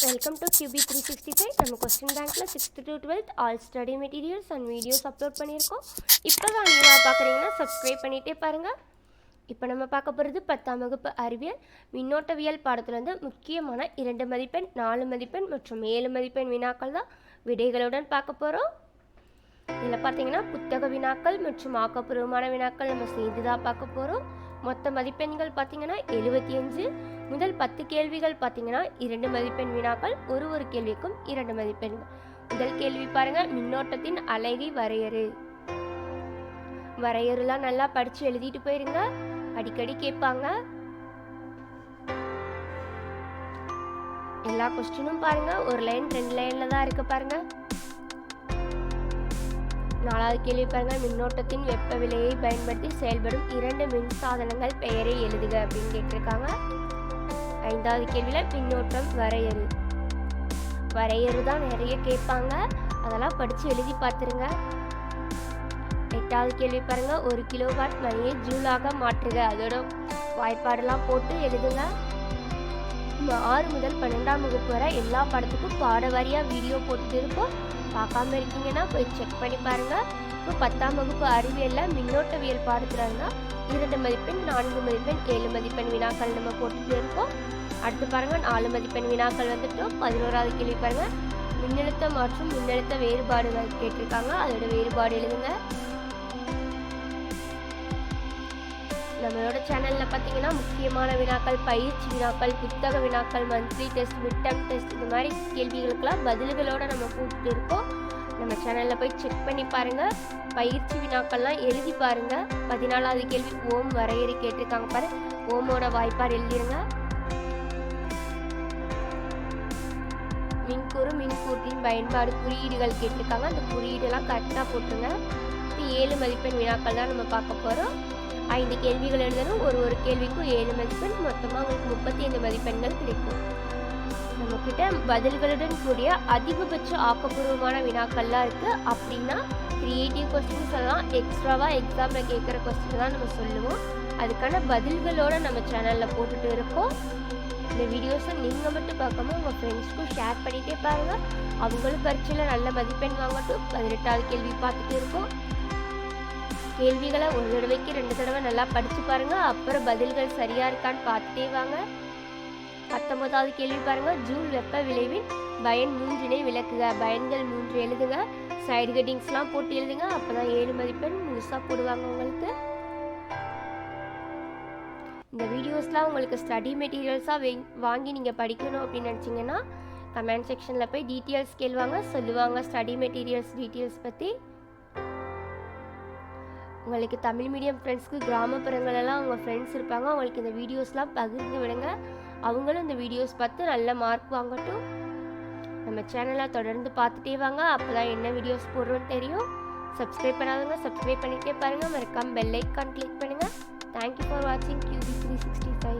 Welcome to QB three sixty five நம்ம question பேங்க்கில் sixth to twelfth all study materials and videos upload பண்ணியிருக்கோம். இப்போ தான் நீங்கள் பார்க்குறீங்கன்னா சப்ஸ்கிரைப் பண்ணிகிட்டே பாருங்கள் இப்போ நம்ம பார்க்க போகிறது பத்தாம் வகுப்பு அறிவியல். மின்னோட்டவியல் பாடத்துலேருந்து முக்கியமான இரண்டு மதிப்பெண் நாலு மதிப்பெண் மற்றும் ஏழு மதிப்பெண் வினாக்கள் தான் விடைகளுடன் பார்க்க போகிறோம் இதில் பார்த்தீங்கன்னா புத்தக வினாக்கள் மற்றும் ஆக்கப்பூர்வமான வினாக்கள் நம்ம சேர்ந்து தான் பார்க்க போகிறோம் மொத்த மதிப்பெண்கள் பார்த்தீங்கன்னா எழுபத்தி அஞ்சு முதல் பத்து கேள்விகள் பார்த்தீங்கன்னா இரண்டு மதிப்பெண் வினாக்கள் ஒரு ஒரு கேள்விக்கும் இரண்டு மதிப்பெண்கள். முதல் கேள்வி பாருங்க மின்னோட்டத்தின் அழகி வரையறு. வரையறுலாம் நல்லா படித்து எழுதிட்டு போயிருங்க. அடிக்கடி கேட்பாங்க. எல்லா கொஸ்டினும் பாருங்க ஒரு லைன் ரெண்டு லைன்ல தான் இருக்கு பாருங்க. நாலாவது கேள்வி பாருங்க. மின்னோட்டத்தின் வெப்ப விலையை பயன்படுத்தி செயல்படும் இரண்டு மின் சாதனங்கள் பெயரை எழுதுக அப்படின்னு கேட்டிருக்காங்க. ஐந்தாவது கேள்வியில் மின்னோட்டம் வரையறு. வரையறு தான் நிறைய கேட்பாங்க. அதெல்லாம் படித்து எழுதி பார்த்துருங்க. எட்டாவது கேள்வி பாருங்க. ஒரு கிலோவாட் மணியை ஜூலாக மாற்றுக. அதோட வாய்ப்பாடெல்லாம் போட்டு எழுதுங்க. ஆறு முதல் பன்னெண்டாம் வகுப்பு வரை எல்லா படத்துக்கும் பாட வாரியாக வீடியோ போட்டுருப்போம் பார்க்காம இருக்கீங்கன்னா போய் செக் பண்ணி பாருங்க. இப்போ பத்தாம் வகுப்பு அறிவியலில் மின்னோட்டவியல் பாடத்தில் இருந்தால் இரண்டு மதிப்பெண் நான்கு மதிப்பெண் ஏழு மதிப்பெண் வினாக்கள் நம்ம போட்டுட்டு இருக்கோம் அடுத்து பாருங்கள் நாலு மதிப்பெண் வினாக்கள் வந்துட்டோம். பதினோராவது கேள்வி பாருங்கள் மின்னழுத்தம் மற்றும் மின்னழுத்த வேறுபாடுகள் கேட்டிருக்காங்க. அதோட வேறுபாடு எழுதுங்க. நம்மளோட சேனலில் பார்த்தீங்கன்னா முக்கியமான வினாக்கள் பயிற்சி வினாக்கள் புத்தக வினாக்கள் மந்த்லி டெஸ்ட் மிட்டம் டெஸ்ட் இந்த மாதிரி கேள்விகளுக்கெல்லாம் பதில்களோடு நம்ம கூப்பிட்டு இருக்கோம். நம்ம சேனலில் போய் செக் பண்ணி பாருங்கள் பயிற்சி வினாக்கள்லாம் எழுதி பாருங்கள் பதினாலாவது கேள்வி ஓம் வரையறை கேட்டிருக்காங்க பாரு. ஓமோட வாய்ப்பார் எழுதிருங்க. மின்கூறு மின்கூட்டின் பயன்பாடு குறியீடுகள் கேட்டிருக்காங்க. அந்த குறியீடெல்லாம் கரெக்டாக போட்டுருங்க. இப்போ ஏழு மதிப்பெண் வினாக்கள் தான் நம்ம பார்க்க போகிறோம் ஐந்து கேள்விகள் எழுதணும். ஒரு ஒரு கேள்விக்கும் ஏழு மதிப்பெண் மொத்தமாக உங்களுக்கு முப்பத்தி ஐந்து மதிப்பெண்கள் கிடைக்கும். நம்மக்கிட்ட பதில்களுடன் கூடிய அதிகபட்ச ஆக்கப்பூர்வமான வினாக்கள்லாம் இருக்குது அப்படின்னா கிரியேட்டிவ் கொஸ்டின்ஸ் எல்லாம் எக்ஸ்ட்ராவாக எக்ஸாமில் கேட்குற கொஸ்டின் தான் நம்ம சொல்லுவோம். அதுக்கான பதில்களோட நம்ம சேனலில் போட்டுட்டு இருக்கோம். இந்த வீடியோஸை நீங்கள் மட்டும் பார்க்காம உங்கள் ஃப்ரெண்ட்ஸ்க்கும் ஷேர் பண்ணிகிட்டே பாருங்கள் அவங்களும் பரீட்சையில் நல்ல மதிப்பெண் வாங்கட்டும். பதினெட்டாவது கேள்வி பார்த்துட்டு இருக்கோம். கேள்விகளை ஒரு தடவைக்கு ரெண்டு தடவை நல்லா படித்து பாருங்கள் அப்புறம் பதில்கள் சரியாக இருக்கான்னு பார்த்துட்டே வாங்க. பத்தொன்பதாவது கேள்வி பாருங்கள் ஜூல் வெப்ப விளைவின் பயன் மூன்றினை விளக்குக. பயன்கள் மூன்று எழுதுங்க. சைடு கட்டிங்ஸ்லாம் போட்டு எழுதுங்க. அப்போ தான் ஏழு மதிப்பெண் முழுசாக போடுவாங்க உங்களுக்கு. இந்த வீடியோஸ்லாம் உங்களுக்கு ஸ்டடி மெட்டீரியல்ஸாக வாங்கி நீங்கள் படிக்கணும் அப்படின்னு நினச்சிங்கன்னா கமெண்ட் செக்ஷனில் போய் டீட்டெயில்ஸ் கேள்வாங்க. சொல்லுவாங்க ஸ்டடி மெட்டீரியல்ஸ் டீட்டெயில்ஸ் பற்றி உங்களுக்கு தமிழ் மீடியம் ஃப்ரெண்ட்ஸ்க்கு கிராமப்புறங்களெல்லாம் அவங்க ஃப்ரெண்ட்ஸ் இருப்பாங்க. அவங்களுக்கு இந்த வீடியோஸ்லாம் பகிர்ந்து விடுங்க. அவங்களும் இந்த வீடியோஸ் பார்த்து நல்ல மார்க் வாங்கட்டும். நம்ம சேனலை தொடர்ந்து பார்த்துட்டே வாங்க. அப்போ தான் என்ன வீடியோஸ் போடுறோன்னு தெரியும். சப்ஸ்கிரைப் பண்ணாதவங்க சப்ஸ்கிரைப் பண்ணிகிட்டே பாருங்கள் மறக்காமல் பெல் ஐக்கான் கிளிக் பண்ணுங்கள் தேங்க்யூ ஃபார் வாட்சிங் கியூபி த்ரீ சிக்ஸ்டி ஃபைவ்